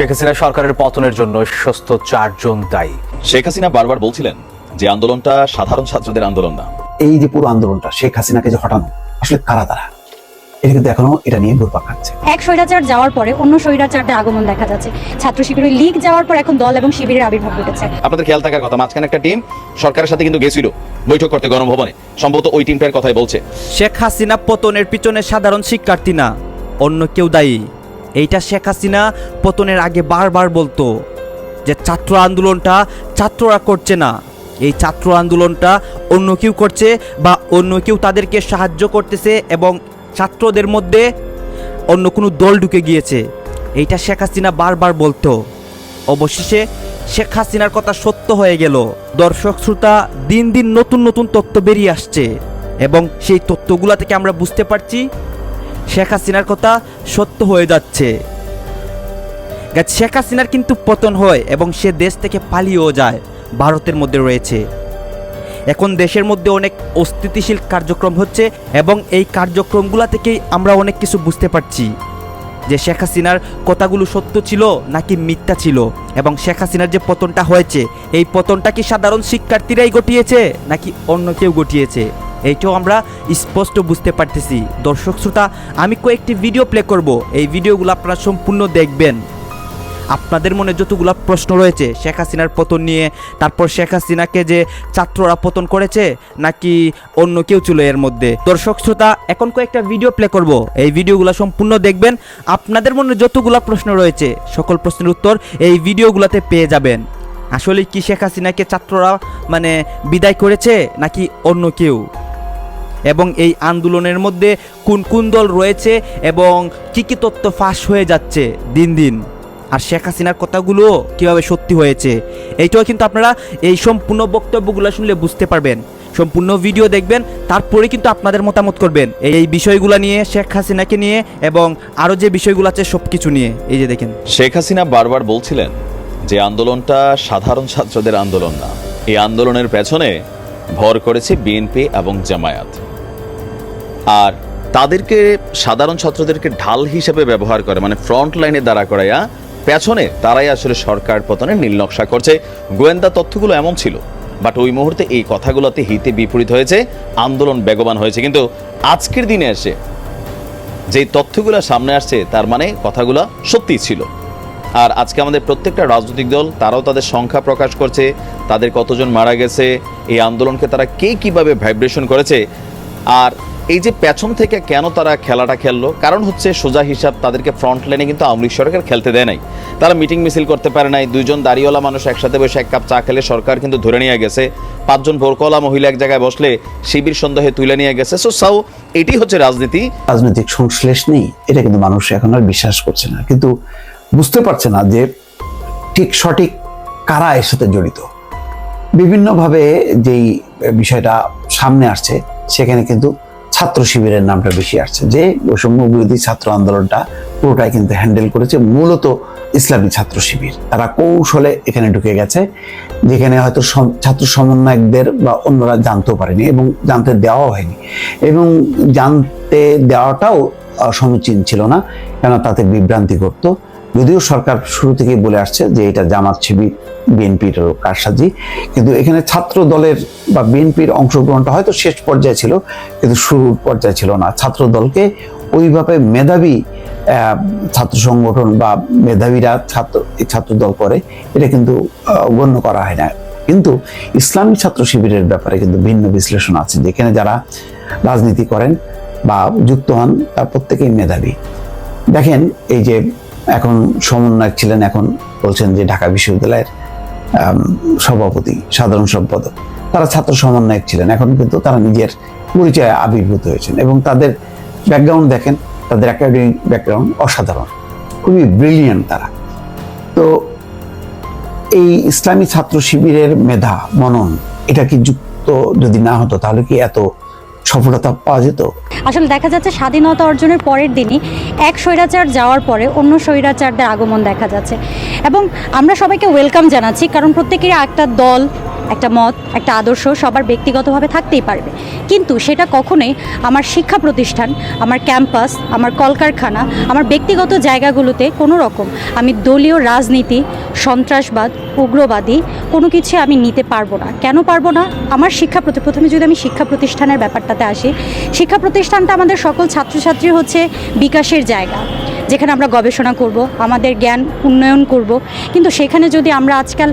শেখ হাসিনা সরকারের পতনের জন্য শীর্ষস্থ চারজন দায়ী। শেখ হাসিনা বারবার বলছিলেন যে আন্দোলনটা সাধারণ ছাত্রদের আন্দোলন না। এই যে পুরো আন্দোলনটা শেখ হাসিনাকে যে হটানো আসলে কারা তারা? এটা কিন্তু এখনও এটা নিয়ে ঘুরপাক খাচ্ছে। এক স্বৈরাচার যাওয়ার পরে অন্য স্বৈরাচারদের আগমন দেখা যাচ্ছে। ছাত্র শিবিরের লীগ যাওয়ার পর এখন দল এবং শিবিরের আবির্ভাব ঘটেছে। আপনাদের খেয়াল থাকার কথা মাঝখানে একটা টিম সরকারের সাথে কিন্তু গেছিল বৈঠক করতে গরম ভবনে সম্ভবত ওই টিমটার কথাই বলছে। শেখ হাসিনা পতনের পিছনে সাধারণ শিক্ষার্থী না অন্য কেউ দায়ী। এইটা শেখ হাসিনা পতনের আগে বারবার বলতো যে ছাত্র আন্দোলনটা ছাত্ররা করছে না। এই ছাত্র আন্দোলনটা অন্য কেউ করছে বা অন্য কেউ তাদেরকে সাহায্য করতেছে এবং ছাত্রদের মধ্যে অন্য কোনো দল ঢুকে গিয়েছে। এইটা শেখ হাসিনা বারবার বলতো। অবশেষে শেখ হাসিনার কথা সত্য হয়ে গেল। দর্শক, শ্রোতা, দিন দিন নতুন নতুন তথ্য বেরিয়ে আসছে এবং সেই তথ্যগুলা থেকে আমরা বুঝতে পারছি শেখ হাসিনার কথা সত্য হয়ে যাচ্ছে। শেখ হাসিনার কিন্তু পতন হয় এবং সে দেশ থেকে পালিয়েও যায়, ভারতের মধ্যে রয়েছে। এখন দেশের মধ্যে অনেক অস্থিতিশীল কার্যক্রম হচ্ছে এবং এই কার্যক্রমগুলো থেকেই আমরা অনেক কিছু বুঝতে পারছি। যে শেখ হাসিনার কথাগুলো সত্য ছিল নাকি মিথ্যা ছিল এবং শেখ হাসিনার যে পতনটা হয়েছে, এই পতনটা কি সাধারণ শিক্ষার্থীরাই ঘটিয়েছে নাকি অন্য কেউ ঘটিয়েছে? এইটাও আমরা স্পষ্ট বুঝতে পারতেছি। দর্শক শ্রোতা, আমি কয়েকটি ভিডিও প্লে করব। এই ভিডিওগুলো আপনারা সম্পূর্ণ দেখবেন। আপনাদের মনে যতগুলো প্রশ্ন রয়েছে, শেখ হাসিনার পতন নিয়ে, তারপর শেখ হাসিনাকে যে ছাত্ররা পতন করেছে, নাকি অন্য কেউ ছিল এর মধ্যে। দর্শক শ্রোতা, এখন কয়েকটা ভিডিও প্লে করব। এই ভিডিওগুলো সম্পূর্ণ দেখবেন। আপনাদের মনে যতগুলো প্রশ্ন রয়েছে, সকল প্রশ্নের উত্তর এই ভিডিওগুলোতে পেয়ে যাবেন। আসলে কি শেখ হাসিনাকে ছাত্ররা মানে বিদায় করেছে, নাকি অন্য কেউ? এবং এই আন্দোলনের মধ্যে কোন কোন দল রয়েছে এবং কি কি তথ্য ফাঁস হয়ে যাচ্ছে দিন দিন। আর শেখ হাসিনার কথাগুলো কীভাবে সত্যি হয়েছে, এইটাও কিন্তু আপনারা এই সম্পূর্ণ বক্তব্যগুলো শুনলে বুঝতে পারবেন। সম্পূর্ণ ভিডিও দেখবেন, তারপরে কিন্তু আপনাদের মতামত করবেন। এই বিষয়গুলো নিয়ে, শেখ হাসিনাকে নিয়ে এবং আরও যে বিষয়গুলো আছে সব কিছু নিয়ে, এই যে দেখেন। শেখ হাসিনা বারবার বলছিলেন যে আন্দোলনটা সাধারণ ছাত্রদের আন্দোলন না, এই আন্দোলনের পেছনে ভর করেছে বিএনপি এবং জামায়াত। আর তাদেরকে সাধারণ ছাত্রদেরকে ঢাল হিসেবে ব্যবহার করে মানে ফ্রন্ট লাইনে দাঁড়া করাইয়া পেছনে তারাই আসলে সরকার পতনের নীল নকশা করছে। গোয়েন্দা তথ্যগুলো এমন ছিল বাট ওই মুহূর্তে এই কথাগুলোতে হিতে বিপরীত হয়েছে, আন্দোলন বেগবান হয়েছে। কিন্তু আজকের দিনে এসে যেই তথ্যগুলো সামনে আসছে, তার মানে কথাগুলো সত্যিই ছিল। আর আজকে আমাদের প্রত্যেকটা রাজনৈতিক দল, তারাও তাদের সংখ্যা প্রকাশ করছে, তাদের কতজন মারা গেছে, এই আন্দোলনকে তারা কে কীভাবে ভাইব্রেশন করেছে। আর এই যে পেছন থেকে কেন তারা খেলাটা খেললো? কারণ হচ্ছে সোজা হিসাব তাদেরকে ফ্রন্ট লাইনে কিন্তু আওয়ামী লীগ সরকার খেলতে দেয় নাই। তারা মিটিং মিছিল করতে পারে নাই। দুইজন দাড়িওয়ালা মানুষ একসাথে বসে এক কাপ চা খেলে সরকার কিন্তু ধরে নিয়ে গেছে। পাঁচজন ভোরকলা মহিলা এক জায়গায় বসলে শিবির সন্দেহে তুলে নিয়ে গেছে। সো সাউ এটি হচ্ছে রাজনীতি। রাজনৈতিক সংশ্লেষ নেই। এটা কিন্তু মানুষ এখন আর বিশ্বাস করছে না। কিন্তু বুঝতে পারছে না যে ঠিক সঠিক কারা এর সাথে জড়িত। বিভিন্নভাবে যেই বিষয়টা সামনে আসছে, সেখানে কিন্তু ছাত্র শিবিরের নামটা বেশি আসছে। যে বৈষম্য বিরোধী ছাত্র আন্দোলনটা পুরোটাই কিন্তু হ্যান্ডেল করেছে মূলত ইসলামী ছাত্র শিবির। তারা কৌশলে এখানে ঢুকে গেছে, যেখানে হয়তো ছাত্র সমন্বয়কদের বা অন্যরা জানতেও পারেনি এবং জানতে দেওয়াও হয়নি। এবং জানতে দেওয়াটাও সমীচীন ছিল না কেন তাতে বিভ্রান্তি করত যদিও সরকার শুরু থেকেই বলে আসছে যে এটা জামাত শিবির, বিএনপির কারসাজি। কিন্তু এখানে ছাত্র দলের বা বিএনপির অংশগ্রহণটা হয়তো শেষ পর্যায়ে ছিল, কিন্তু শুরুর পর্যায়ে ছিল না। ছাত্র দলকে ওইভাবে মেধাবী ছাত্র সংগঠন বা মেধাবীরা ছাত্র ছাত্র দল করে, এটা কিন্তু গণ্য করা হয় না। কিন্তু ইসলামী ছাত্র শিবিরের ব্যাপারে কিন্তু ভিন্ন বিশ্লেষণ আছে, যেখানে যারা রাজনীতি করেন বা যুক্ত হন, তার প্রত্যেকেই মেধাবী। দেখেন, এই যে এখন সমন্বয়ক ছিলেন এখন বলছেন যে ঢাকা বিশ্ববিদ্যালয়ের সভাপতি, সাধারণ সম্পাদক। তারা ছাত্র সমন্বয়ক ছিলেন, এখন কিন্তু তারা নিজের পরিচয়ে আবির্ভূত হয়েছেন এবং তাদের ব্যাকগ্রাউন্ড দেখেন, তাদের একাডেমিক ব্যাকগ্রাউন্ড অসাধারণ, খুবই ব্রিলিয়ান্ট তারা। তো এই ইসলামী ছাত্র শিবিরের মেধা, মনন, এটা কি যুক্ত যদি না হতো, তাহলে কি এত সফলতা পাওয়া যেত। আসলে দেখা যাচ্ছে স্বাধীনতা অর্জনের পরের দিনই এক স্বৈরাচার যাওয়ার পরে অন্য স্বৈরাচারদের আগমন দেখা যাচ্ছে। এবং আমরা সবাইকে ওয়েলকাম জানাচ্ছি, কারণ প্রত্যেকেরই একটা দল একটা মত, একটা আদর্শ সবার ব্যক্তিগতভাবে থাকতেই পারবে। কিন্তু সেটা কখনোই আমার শিক্ষা প্রতিষ্ঠান, আমার ক্যাম্পাস, আমার কলকারখানা, আমার ব্যক্তিগত জায়গাগুলোতে কোনো রকম আমি দলীয় রাজনীতি, সন্ত্রাসবাদ, উগ্রবাদী কোনো কিছু আমি নিতে পারব না। কেন পারব না? আমার শিক্ষা প্রথমে যদি আমি শিক্ষা প্রতিষ্ঠানের ব্যাপারটাতে আসি, শিক্ষা প্রতিষ্ঠানটা আমাদের সকল ছাত্রছাত্রী হচ্ছে বিকাশের জায়গা। যেখানে আমরা গবেষণা করব, আমাদের জ্ঞান উন্নয়ন করব। কিন্তু সেখানে যদি আমরা আজকাল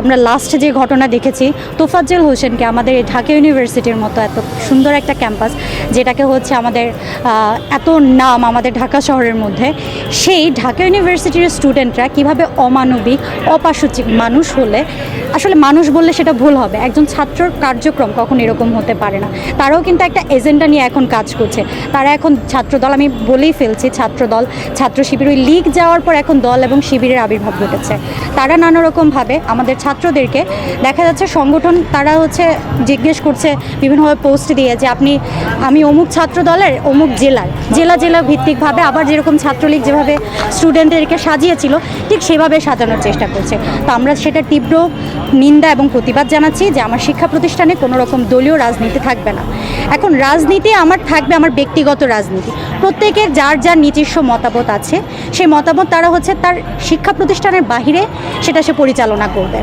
আমরা লাস্ট যে ঘটনা দেখেছি, তোফাজ্জল হোসেনকে আমাদের এই ঢাকা ইউনিভার্সিটির মতো এত সুন্দর একটা ক্যাম্পাস যেটাকে হচ্ছে আমাদের এত নাম আমাদের ঢাকা শহরের মধ্যে, সেই ঢাকা ইউনিভার্সিটির স্টুডেন্টরা কীভাবে অমানবিক অপাশুচিক মানুষ হলে, আসলে মানুষ বললে সেটা ভুল হবে। একজন ছাত্রর কার্যক্রম কখন এরকম হতে পারে না। তারাও কিন্তু একটা এজেন্ডা নিয়ে এখন কাজ করছে। তারা এখন ছাত্রদল, আমি বলেই ফেলছি ছাত্রদল ছাত্র শিবির ওই লিগ যাওয়ার পর এখন দল এবং শিবিরের আবির্ভাব ঘটেছে। তারা নানা রকমভাবে আমাদের ছাত্রদেরকে দেখা যাচ্ছে সংগঠন তারা হচ্ছে জিজ্ঞেস করছে বিভিন্নভাবে পোস্ট দিয়ে যে আপনি, আমি অমুক ছাত্র দলের, অমুক জেলার। জেলা জেলা ভিত্তিকভাবে আবার যেরকম ছাত্রলীগ যেভাবে স্টুডেন্টদেরকে সাজিয়েছিল, ঠিক সেভাবে সাজানোর চেষ্টা করছে। তো আমরা সেটা তীব্র নিন্দা এবং প্রতিবাদ জানাচ্ছি যে আমার শিক্ষা প্রতিষ্ঠানে কোনো রকম দলীয় রাজনীতি থাকবে না। এখন রাজনীতি আমার থাকবে আমার ব্যক্তিগত রাজনীতি। প্রত্যেকের যার যার নিজস্ব মতামত আছে। সেই মতামত তারা হচ্ছে তার শিক্ষা প্রতিষ্ঠানের বাহিরে সেটা সে পরিচালনা করবে।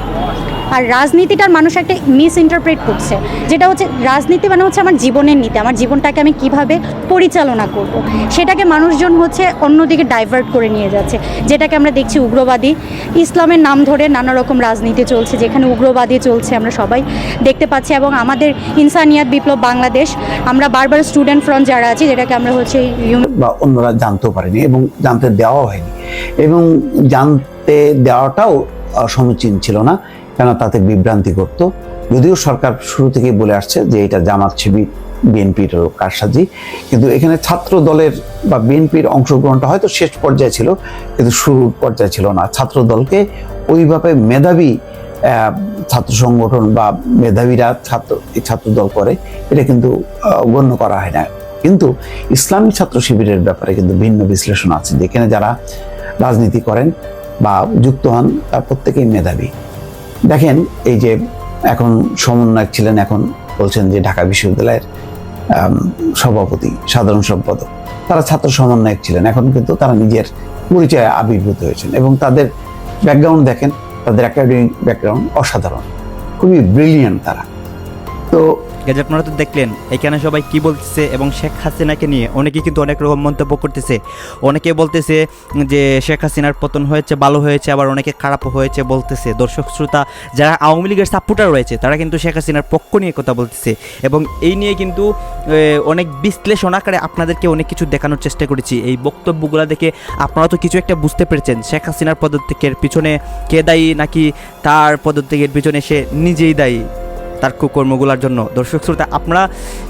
আর রাজনীতিটার মানুষ একটা মিস ইন্টারপ্রেট করছে। যেটা হচ্ছে রাজনীতি মানে হচ্ছে আমার জীবনের নীতি। আমার জীবনটাকে আমি কীভাবে পরিচালনা করব। সেটাকে মানুষজন হচ্ছে অন্যদিকে ডাইভার্ট করে নিয়ে যাচ্ছে। যেটাকে আমরা দেখছি উগ্রবাদী। ইসলামের নাম ধরে নানা রকম রাজনীতি চলছে, যেখানে উগ্রবাদী চলছে আমরা সবাই দেখতে পাচ্ছি। এবং আমাদের ইনসানিয়াত বিপ্লব বাংলাদেশ, আমরা বারবার স্টুডেন্ট ফ্রন্ট যারা আছি, যেটাকে আমরা হচ্ছে বা অন্যরা জানতেও পারেনি। এবং জানতে দেওয়া হয়নি। এবং জানতে দেওয়াটাও সমীচীন ছিল না কেন তাতে বিভ্রান্তি করত। যদিও সরকার শুরু থেকেই বলে আসছে যে এটা জামাত শিবির, বিএনপির কারসাজি। কিন্তু এখানে ছাত্র দলের বা বিএনপির অংশগ্রহণটা হয়তো শেষ পর্যায়ে ছিল, কিন্তু শুরুর পর্যায়ে ছিল না। ছাত্র দলকে ওইভাবে মেধাবী ছাত্র সংগঠন বা মেধাবীরা ছাত্র ছাত্র দল করে, এটা কিন্তু গণ্য করা হয় না। কিন্তু ইসলামী ছাত্র শিবিরের ব্যাপারে কিন্তু ভিন্ন বিশ্লেষণ আছে। যেখানে যারা রাজনীতি করেন বা যুক্ত হন, তার প্রত্যেকেই মেধাবী। দেখেন, এই যে এখন সমন্বয়ক ছিলেন, এখন বলছেন যে ঢাকা বিশ্ববিদ্যালয়ের সভাপতি, সাধারণ সম্পাদক। তারা ছাত্র সমন্বয়ক ছিলেন, এখন কিন্তু তারা নিজের পরিচয়ে আবির্ভূত হয়েছেন এবং তাদের ব্যাকগ্রাউন্ড দেখেন, তাদের একাডেমিক ব্যাকগ্রাউন্ড অসাধারণ। খুবই ব্রিলিয়ান্ট তারা। তো গাইজ আপনারা তো দেখলেন, এখানে সবাই কি বলতেছে এবং শেখ হাসিনাকে নিয়ে অনেকে কিন্তু অনেক রকম মন্তব্য করতেছে। অনেকে বলতেছে যে শেখ হাসিনার পতন হয়েছে, ভালো হয়েছে, আবার অনেকে খারাপও হয়েছে বলতেছে। দর্শক, শ্রোতা, যারা আওয়ামী লীগের সাপোর্টার রয়েছে, তারা কিন্তু শেখ হাসিনার পক্ষ নিয়ে কথা বলতেছে। এবং এই নিয়ে কিন্তু অনেক বিশ্লেষণ আকারে আপনাদেরকে অনেক কিছু দেখানোর চেষ্টা করেছি। এই বক্তব্যগুলো দেখে আপনারা তো কিছু একটা বুঝতে পেরেছেন। শেখ হাসিনার পদত্যাগের পিছনে কে দায়ী, নাকি তার পদত্যাগের পিছনে সে নিজেই দায়ী? তার কুকর্মগুলোর জন্য। দর্শক শ্রোতা, আপনারা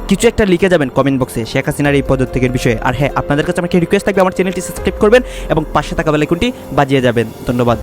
কিছু একটা লিখে যাবেন কমেন্ট বক্সে শেখ হাসিনার এই পদত্যাগের বিষয়ে। আর হ্যাঁ আপনাদের কাছে আমাকে রিকোয়েস্ট থাকবে, আমার চ্যানেলটি সাবস্ক্রাইব করবেন এবং পাশে থাকা বেলাইকনটি বাজিয়ে যাবেন। ধন্যবাদ।